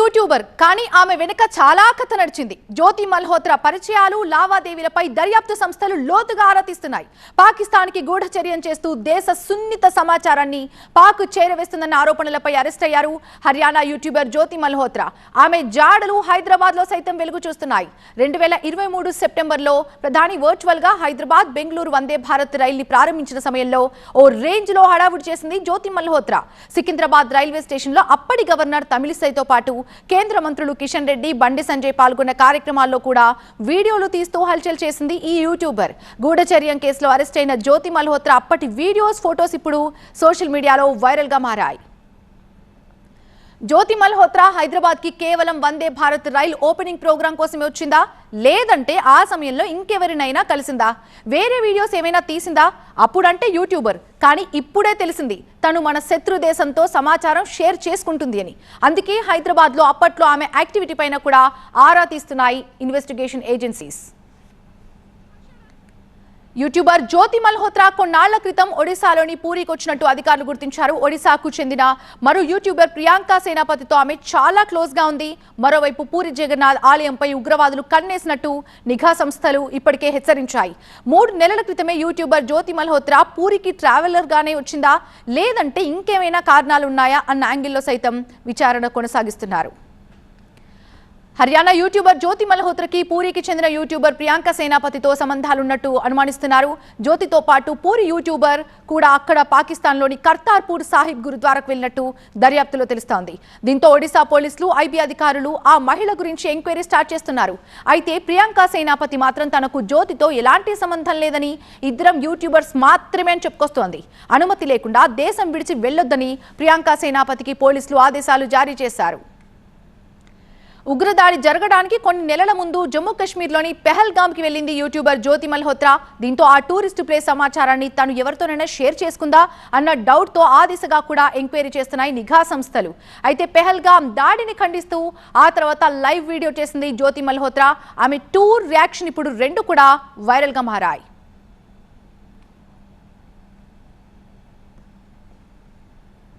YouTuber కానీ ఆమె వెనుక చాలా కథ నడిచింది. జ్యోతి మల్హోత్రా పరిచయాలు లావాదేవీలపై దర్యాప్తు సంస్థలు లోతుగా ఆరా తీస్తున్నాయి పాకిస్తాన్కి గూఢచర్యం చేస్తూ దేశ సున్నిత సమాచారాన్ని పాక్ చేరవేస్తుందన్న ఆరోపణలపై అరెస్ట్ అయ్యారు హర్యానా యూట్యూబర్ జ్యోతి మల్హోత్రా. ఆమె జాడలు హైదరాబాద్లో సైతం వెలుగు చూస్తున్నాయి. రెండు వేల ఇరవై మూడు సెప్టెంబర్లో ప్రధాని వర్చువల్గా హైదరాబాద్ బెంగళూరు వందే భారత్ రైల్ని ప్రారంభించిన సమయంలో ఓ రేంజ్లో హడావుడి చేసింది జ్యోతి మల్హోత్రా. సికింద్రాబాద్ రైల్వే స్టేషన్లో అప్పటి గవర్నర్ తమిళిసైతో పాటు కేంద్ర మంత్రులు కిషన్ రెడ్డి బండి సంజయ్ పాల్గొన్న కార్యక్రమాల్లో కూడా వీడియోలు తీస్తూ హల్చల్ చేసింది ఈ యూట్యూబర్. గూఢచర్యం కేసులో అరెస్ట్ అయిన జ్యోతి మల్హోత్రా అప్పటి వీడియోస్ ఫోటోస్ ఇప్పుడు సోషల్ మీడియాలో వైరల్గా మారాయి. జ్యోతి మల్హోత్రా హైదరాబాద్కి కేవలం Vande Bharat rail opening program కోసమే వచ్చిందా? లేదంటే ఆ సమయంలో ఇంకెవరినైనా కలిసిందా? వేరే వీడియోస్ ఏమైనా తీసిందా? అప్పుడంటే యూట్యూబర్ కానీ ఇప్పుడే తెలిసింది తను మన శత్రు దేశంతో సమాచారం షేర్ చేసుకుంటుంది అని. అందుకే హైదరాబాద్లో అప్పట్లో ఆమె యాక్టివిటీ పైన కూడా ఆరా తీస్తున్నాయి investigation agencies. YouTuber Jyoti Malhotra కొన్నాళ్ళ క్రితం ఒడిశాలోని పూరికొచ్చినట్టు అధికారులు గుర్తించారు. ఒడిశాకు చెందిన మరో యూట్యూబర్ ప్రియాంక సేనాపతితో ఆమె చాలా క్లోజ్గా ఉంది. మరోవైపు పూరి జగన్నాథ్ ఆలయంపై ఉగ్రవాదులు కన్నేసినట్టు నిఘా సంస్థలు ఇప్పటికే హెచ్చరించాయి. మూడు నెలల క్రితమే యూట్యూబర్ జ్యోతి మల్హోత్రా పూరికి ట్రావెలర్ గానే వచ్చిందా? లేదంటే ఇంకేమైనా కారణాలు ఉన్నాయా అన్న యాంగిల్లో సైతం విచారణ కొనసాగిస్తున్నారు. హర్యానా యూట్యూబర్ జ్యోతి మల్హోత్రకి పూరికి చెందిన యూట్యూబర్ ప్రియాంక సేనాపతితో సంబంధాలున్నట్టు అనుమానిస్తున్నారు. జ్యోతితో పాటు పూరి యూట్యూబర్ కూడా అక్కడ పాకిస్తాన్లోని కర్తార్పూర్ సాహిబ్ గురుద్వారకు వెళ్ళినట్టు దర్యాప్తులో తెలుస్తోంది. దీంతో ఒడిశా పోలీసులు ఐబీ అధికారులు ఆ మహిళ గురించి ఎంక్వైరీ స్టార్ట్ చేస్తున్నారు. అయితే ప్రియాంక సేనాపతి మాత్రం తనకు జ్యోతితో ఎలాంటి సంబంధం లేదని ఇద్దరం యూట్యూబర్స్ మాత్రమే అని చెప్పుకొస్తోంది. అనుమతి లేకుండా దేశం విడిచి వెళ్ళొద్దని ప్రియాంక సేనాపతికి పోలీసులు ఆదేశాలు జారీ చేశారు. ఉగ్రదాడి జరగడానికి కొన్ని నెలల ముందు జమ్మూ కాశ్మీర్లోని పెహల్గామ్కి వెళ్ళింది యూట్యూబర్ జ్యోతి మల్హోత్రా. దీంతో ఆ టూరిస్ట్ ప్లేస్ సమాచారాన్ని తను ఎవరితోనైనా షేర్ చేసుకుందా అన్న డౌట్తో ఆ దిశగా కూడా ఎంక్వైరీ చేస్తున్నాయి నిఘా సంస్థలు. అయితే పెహల్గామ్ దాడిని ఖండిస్తూ ఆ తర్వాత లైవ్ వీడియో చేసింది జ్యోతి మల్హోత్రా. ఆమె టూర్ రియాక్షన్ ఇప్పుడు రెండు కూడా వైరల్గా మారాయి.